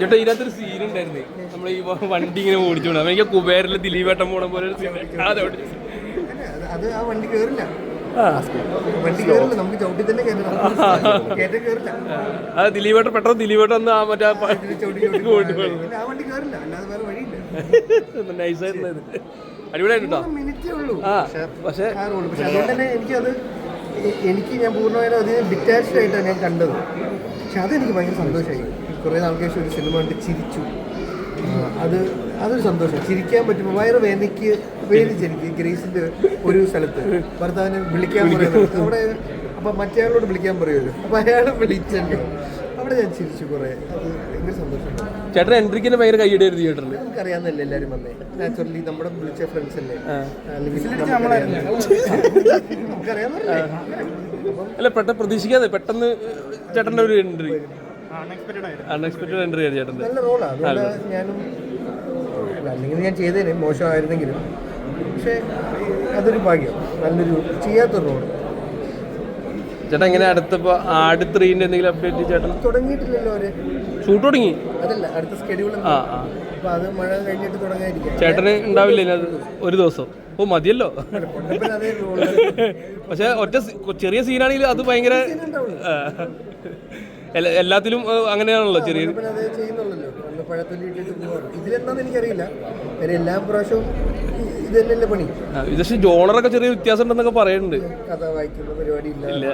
ചേട്ടാ ഇതിനകത്തൊരു സീൻ ഉണ്ടായിരുന്നു. നമ്മൾ ഈ വണ്ടി ഇങ്ങനെ ഓടിച്ചോണ്ട് എനിക്ക് കുബേരിൽ ദിലീപേട്ടൻ പോണ പോലെ ഒരു സീൻ അതെ ഓടിച്ചു. ആ വണ്ടി കേറില്ല. അത് ദിലീപേട്ടൻ പെട്ടെന്ന് ദിലീപേട്ട ഒന്ന് ആ മറ്റേ. പിന്നെ ആ നൈസായിരുന്നു പക്ഷേ പക്ഷെ അതുകൊണ്ട് തന്നെ എനിക്കത് എനിക്ക് ഞാൻ പൂർണമായും അതിന് ഡിറ്റാച്ച്ഡ് ആയിട്ടാണ് ഞാൻ കണ്ടത്. പക്ഷെ അതെനിക്ക് ഭയങ്കര സന്തോഷമായി. കുറേ നാൾക്ക് ശേഷം ഒരു സിനിമ കണ്ട് ചിരിച്ചു. അത് അതൊരു സന്തോഷം. ചിരിക്കാൻ പറ്റുമ്പോൾ വയറ് വേദനയ്ക്ക് വേദിച്ചെനിക്ക് ഗ്രേസിന്റെ ഒരു സ്ഥലത്ത് ഭർത്താവിനെ വിളിക്കാൻ പറയുന്നത്. അവിടെ അപ്പം മറ്റേയാളോട് വിളിക്കാൻ പറയുമല്ലോ. അപ്പം അയാൾ വിളിച്ചല്ലോ. അവിടെ ഞാൻ ചിരിച്ചു കുറേ. അത് ഭയങ്കര സന്തോഷം. ചേട്ടൻ എൻട്രിക്കിന് ഭയങ്കര കൈയ്യടിയായിരുന്നു തിയേറ്ററിൽ നമുക്കറിയാമെന്നല്ലേ എല്ലാവരും വന്നേ. നാച്ചുറലി നമ്മുടെ വിളിച്ച ഫ്രണ്ട്സ് അല്ലേ. അല്ലെങ്കിൽ നമുക്കറിയാവുന്നല്ലേ അപ്പം അല്ല പെട്ടെന്ന് പ്രതീക്ഷിക്കാതെ പെട്ടെന്ന് ചേട്ടന്റെ ഒരു എൻട്രി അൺഎക്സ്പെക്ടഡ് എൻട്രി ആയിരുന്നു. ചേട്ടന്റെ. നല്ല റോളാണ് അതുകൊണ്ട് ഞാനും അല്ലെങ്കിൽ ഞാൻ ചെയ്തേനെ മോശമായിരുന്നെങ്കിലും പക്ഷേ അതൊരു ഭാഗ്യം. നല്ലൊരു ചെയ്യാത്തൊരു റോൾ ചേട്ടൻ എങ്ങനെ ആട് എന്തെങ്കിലും അപ്ഡേറ്റ് ചേട്ടൻ? തുടങ്ങിയിട്ടില്ലല്ലോ അവർ. ഷൂട്ട് തുടങ്ങി? അതല്ല അടുത്ത സ്കെഡ്യൂൾ ആ ആ. അപ്പൊ അത് മഴ കഴിഞ്ഞിട്ട് തുടങ്ങാതിരിക്കാം. ചേട്ടന് ഉണ്ടാവില്ല ഒരു ദിവസം. ഓ മതിയല്ലോ. പക്ഷെ ഒറ്റ ചെറിയ സീനാണെങ്കിൽ അത് ഭയങ്കര. എല്ലാത്തിലും അങ്ങനെയാണല്ലോ ചെറിയ എനിക്കറിയില്ല. എല്ലാ പ്രാവശ്യവും ഇത് തന്നെയല്ലേ പണി ഇത് പക്ഷേ ജോണറൊക്കെ ചെറിയ വ്യത്യാസം ഉണ്ടെന്നൊക്കെ പറയുന്നുണ്ട്. കഥ വായിക്കുന്ന പരിപാടി ഇല്ല.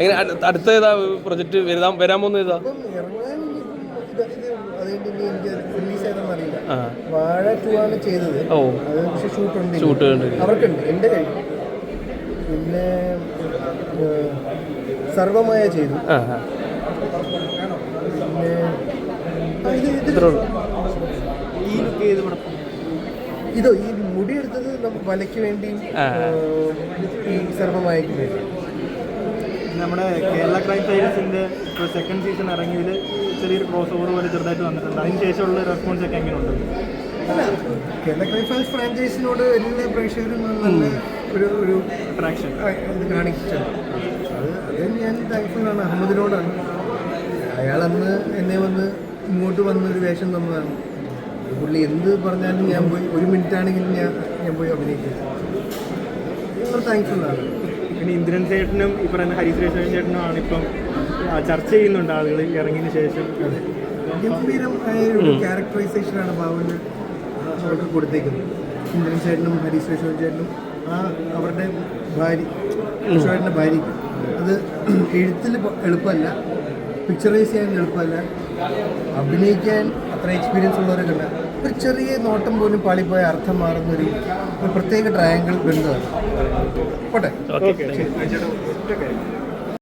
എങ്ങനെ അടുത്ത ഏതാ പ്രൊജക്ട് വരാൻ വരാൻ പോകുന്ന ഏതാ? വാഴ ടൂ ആണ് ചെയ്തത്. ഓ. അത് പക്ഷെ ഷൂട്ട് ഉണ്ട് ഷൂട്ട് ഉണ്ട് അവർക്കുണ്ട്. എന്റെ കയ്യിൽ. പിന്നെ സർവമായ ചെയ്തു. ഇത് ഈ മുടി എടുത്തത് നമുക്ക് വലയ്ക്ക് വേണ്ടിയും ഈ സർവമായക്ക് വേണ്ടി നമ്മുടെ കേരള ക്രൈം ഫയൽസിന്റെ ഇപ്പോൾ സെക്കൻഡ് സീസൺ ഇറങ്ങിയതിൽ ചെറിയൊരു ക്രോസ് ഓവർ പോലെ ചെറുതായിട്ട് വന്നിട്ടുണ്ട്. അതിന് ശേഷമുള്ള റെസ്പോൺസ് ഒക്കെ എങ്ങനെയുണ്ട്? അല്ല കേരള ക്രൈം ഫൈൽസ് ഫ്രാഞ്ചൈസിനോട് എല്ലാ പ്രേക്ഷകരും നല്ല ഒരു ഒരു അട്രാക്ഷൻ ഇത് അത് അത് ഞാൻ താങ്ക്ഫുള്ളാണ് അഹമ്മദിനോടാണ്. അയാൾ അന്ന് എന്നെ വന്ന് ഇങ്ങോട്ട് വന്ന് ഒരു വേഷം തന്നതാണ്. പുള്ളി എന്ത് പറഞ്ഞാലും ഞാൻ പോയി ഒരു മിനിറ്റ് ആണെങ്കിലും ഞാൻ ഞാൻ പോയി അഭിനയിക്കും. താങ്ക്ഫുൾ താങ്ക്ഫുള്ളാണ് പിന്നെ ഇന്ദ്രൻ ചേട്ടനും ഈ പറയുന്ന ഹരി സുരേഷ് ചേട്ടനും ആണ് ഇപ്പം ചർച്ച ചെയ്യുന്നുണ്ട് ആളുകൾ ഇറങ്ങിയതിന് ശേഷം. ഗംഭീരമായ ഒരു ക്യാരക്ടറൈസേഷനാണ് ബാബുവിന് അവർക്ക് കൊടുത്തേക്കുന്നത്? ഇന്ദ്രൻ ചേട്ടനും ഹരി സുരേഷ് ചേട്ടനും ആ അവരുടെ ഭാര്യ രേഷോയുടെ ഭാര്യയ്ക്ക് അത് എഴുത്തിൽ എളുപ്പമല്ല പിക്ചറൈസ് ചെയ്യാൻ എളുപ്പമല്ല അഭിനയിക്കാൻ അത്ര എക്സ്പീരിയൻസ് ഉള്ളവരൊക്കെ ഉണ്ട്. ഒരു ചെറിയ നോട്ടം പോലും പാളിപ്പോയ അർത്ഥം മാറുന്ന ഒരു ഒരു പ്രത്യേക ട്രയാങ്കിൾ ബന്ധമാണ്. പോട്ടെ. Okay okay